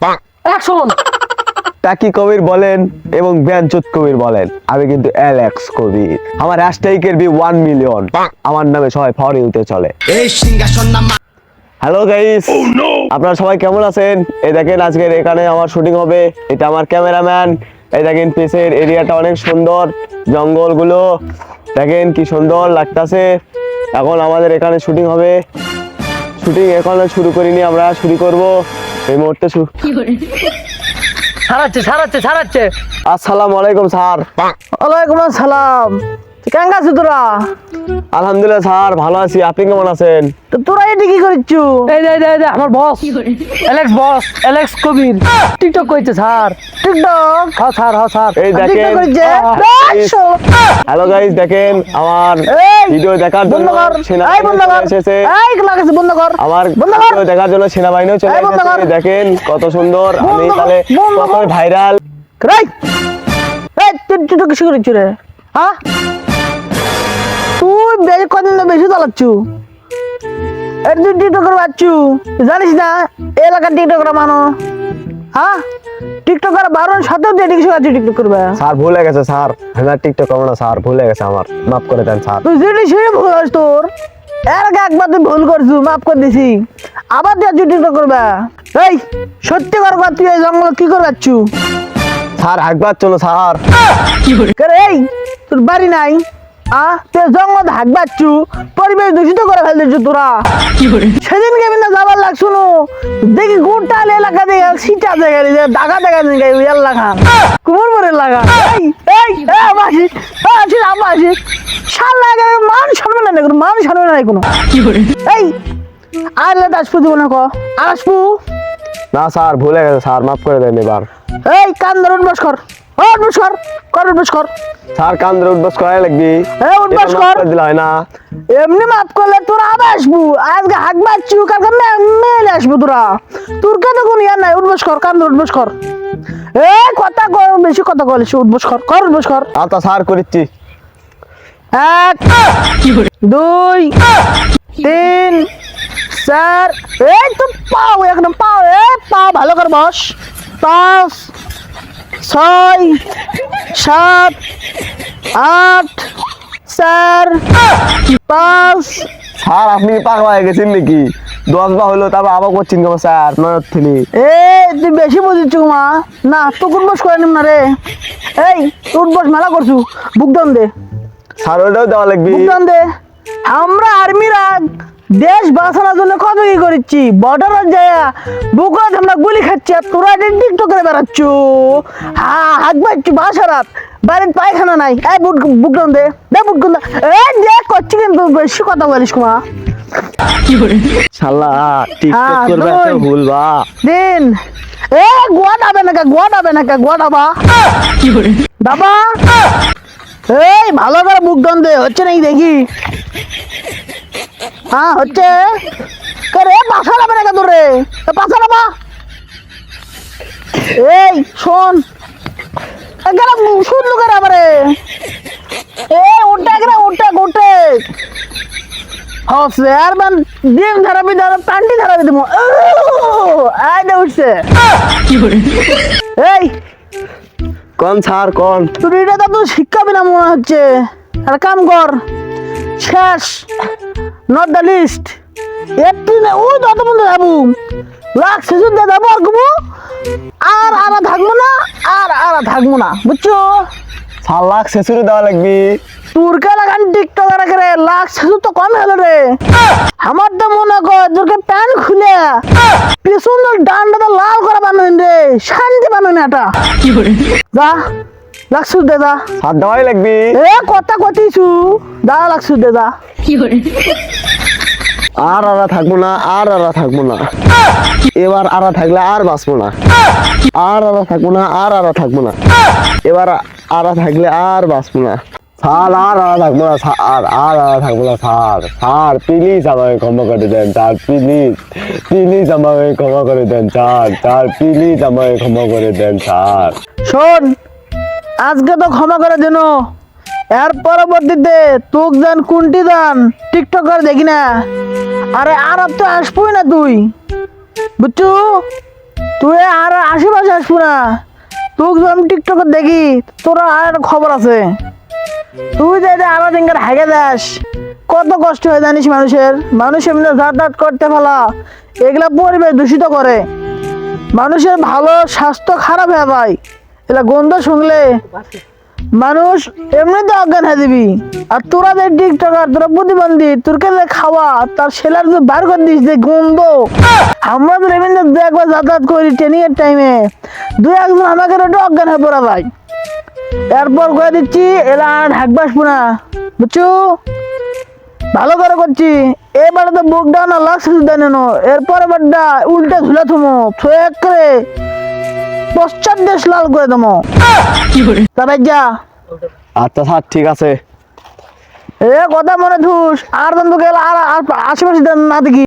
Action টাকি কবির বলেন এবং ব্যঞ্চুত কবির বলেন। আমি কিন্তু অ্যালেক্স কবির। আমার হ্যাশট্যাগের বি ওয়ান মিলিয়ন আমার নামে সবাই ফরি উঠে চলে। এই সিংহাসন না হ্যালো গাইস আপনারা সবাই কেমন আছেন? এই দেখেন আজকের এখানে আমার শুটিং হবে। এটা আমার ক্যামেরাম্যান এই দেখেন পিসের এরিয়াটা অনেক সুন্দর। জঙ্গলগুলো। দেখেন কি সুন্দর লাগতাছে। এখন আমাদের এখানে শুটিং হবে। শুটিং এখনও শুরু করিনি আমরা শুরু করব। এই মুহূর্তে শু- ছাড়াচ্ছে সারাচ্ছে ছাড়াচ্ছে আসসালামু আলাইকুম স্যার। ওয়ালাইকুম আসসালাম। কেমন আছো তোরা? আলহামদুলিল্লাহ স্যার ভালো আছি। আপনি কেমন আছেন? তো তোরা এটি কি এই আমার boss Alex boss Alex Kabir. TikTok sir. TikTok হ্যাঁ স্যার হ্যাঁ স্যার। এই দেখেন হ্যালো গাইস দেখেন আমার ভিডিও দেখার জন্য সেনাবাহিনী এসেছে। এই লাগাছে বন্ধ কর। আমার বন্ধ কর। ভিডিও দেখার জন্য সেনাবাহিনীও চলে এসেছে। দেখেন কত সুন্দর। আমি তাহলে কত ভাইরাল। এই তুই তো কিছু করিচ্ছু রে? হ্যাঁ? চালাচ্ছু এই তুই টিকটকের বাচ্চু জানিস না এলাকার টিকটকরা মানো। হ্যাঁ? বারোর সাথেও এদিকে শিখাচ্ছি টিকটক করবে। স্যার ভুলে গেছে স্যার। আমার টিকটক করব না স্যার। ভুলে গেছে আমার। মাফ করে দেন স্যার। তুই যেটি ভুল আছে তোর এর আগে একবার তুই ভুল করছু মাফ করে দিছি। আবার আজকে টিকটক করবে। এই সত্যি কর তুই এই জঙ্গল কি করে যাচ্ছু স্যার একবার চলো স্যার। কে রে, এই তোর বাড়ি নাই? আ তুই জঙ্গল হাক বাচ্চু পরিবেশ দূষিত করে ফেলতেছু তোরা। সেদিন কেমন না যাবার লাগ শুনো দেখি গোটা এলাকা দেখে সিটা দিছে দাগা দেখা দিছে এলাকা কুমোর মরে লাগা এই এই আমাসি আসি আমাসি শাল লাগে মান সম্মান নাই কোনো মান সম্মান নাই কোনো। এই আর লেট আসব দিব না ক। আর আসব না স্যার ভুলে গেছে স্যার মাফ করে দেন এবার। এই কান ধরে উঠবাস কর। উঠবাস কর কর উঠবাস কর। স্যার কান্দ্রে উঠবাস করাই লাগবি। এ, উঠবাস কর। করে হয় না। এমনি করলে তোরা আবার আসব। আজকে হাক বাচ্চু কালকে মেলে আসব তোরা। তোর কে তো কোনো ইয়ার নাই উঠবস কর কান উঠবস কর। এ কথা কর বেশি কথা বলিস উঠবস কর কর উঠবস কর। স্যার করিচ্ছি। এক দুই তিন চার। এই তো পাও একদম পাও এ পাও ভালো করে বস। পাঁচ ছয় সাত আট চার পাঁচ। স্যার আপনি পাগল হয়ে গেছেন নাকি? দশ বার হলো তারপর আবার করছেন কেমন স্যার? নয় থেকে এ তুই বেশি বুঝিস মা না তো উঠবস করে নিম না রে? এই উঠবস মেলা করছু। বুকদম দে। স্যার ওটাও দেওয়া লাগবে। বুকদম দে। আমরা আর্মিরা দেশ বাঁচানোর জন্য কত কি করছি? বর্ডারে যায় বুকরাত আমরা গুলি খাচ্ছি আর তোরা টিকটক করে বেড়াচ্ছ। হা হাত বাচ্চু বাসারাত বাড়ির পায়খানা নাই। এই বুট বুকদম দে দে বুকদম দে এই দেখ করছি কিন্তু বেশি কথা বলিস কুমা শালা টিকটক করবে দুই। একটা ভুল বা। দিন। এ গোয়া ডাবে না কা গোয়া ডাবে না কা গোয়া ডাবা বাবা এই ভালো করে মুখ দন দে হচ্ছে নাকি দেখি? হ্যাঁ হচ্ছে? করে পাশা ডাবে না কা তোর রে? পাশা এই শোন। এখানে শুনলু করে আমারে। এ এখানে হসে আর মান ডিম ধরাবি ধরা প্যান্টি ধরাবি দিব। আয় দে উঠছে। এই কোন স্যার, কোন? এটা তো শিক্ষা শিক্ষাবি না মনে হচ্ছে। আর কাম কর। শেষ। নট দ্য লিস্ট একটু না ওই যত বন্ধু যাব লাখ শিশু দিয়ে যাব আর আরা থাকব না, আর আর থাকব না। বুঝছ? স্যার লাখ শেষুরে দেওয়া লাগবে। তুরকে লাগান টিকটক করে লাখ শেষের তো কম হলো রে। আমার তো মনে কর তোরকে প্যান্ট খুলে পিছন তোর ডান্ডাটা লাল করে বানাইন রে শান্তি বানাইন এটা। যা লাক্সুর দে যা। স্যার দেওয়াই লাগবে। এ কথা কতিছু দা লাক্সুর দে যা। আর আরা থাকব না আর আরা থাকব না। এবার আরা থাকলে আর বাঁচবো না। আর আরা থাকব না আর আরা থাকব না। এবার আরা থাকলে আর বাঁচবো না। স্যার, আর আরা থাকব না, স্যার, আর আরা থাকব না, স্যার। স্যার প্লিজ আমাকে ক্ষমা করে দেন, স্যার প্লিজ প্লিজ আমাকে ক্ষমা করে দেন, স্যার স্যার প্লিজ আমাকে ক্ষমা করে দেন, স্যার। শোন, আজকে তো ক্ষমা করে দেন। এর পরবর্তীতে তোক জান কুন্টি দান, টিকটকার দেখি না। আরে আর তো আসবই না তুই। বুঝছু? তুই আর আশেপাশে আসব না। যদি আমি টিকটকে দেখি, তোর আর একটা খবর আছে। তুই যে এটা আরও দিনকার হাগে দাস কত কষ্ট হয় জানিস মানুষের? মানুষ এমনি যাতায়াত করতে ফেলা, এগুলা পরিবেশ দূষিত করে। মানুষের ভালো স্বাস্থ্য খারাপ হয়ে ভাই। এগুলা গন্ধ শুনলে মানুষ এমনিতে অজ্ঞান হয়ে দিবি। আর তোরা যে টিকটকার, তোরা প্রতিবন্ধী তোরকে যে খাওয়া তার সেলার যে বার করে দিস যে গন্ধ। আমরা তো এমনি দু একবার যাতায়াত করি ট্রেনিং এর টাইমে দু একজন আমাকে একটু অজ্ঞান হয়ে পড়া ভাই। এরপর করে দিচ্ছি, এলা আর ঢাকবাস না। বুঝছ? ভালো করে করছি। এবারে তো বুক ডাউন আর লাক্স দেন এরপর এবারটা উল্টা ঝুলা থুমো। থুয়ে করে। পশ্চাৎ দেশ লাল করে দেবো। তবে যা আচ্ছা স্যার ঠিক আছে। এ কথা মনে থুস আর তোকে আর আর আশেপাশে না দেখি।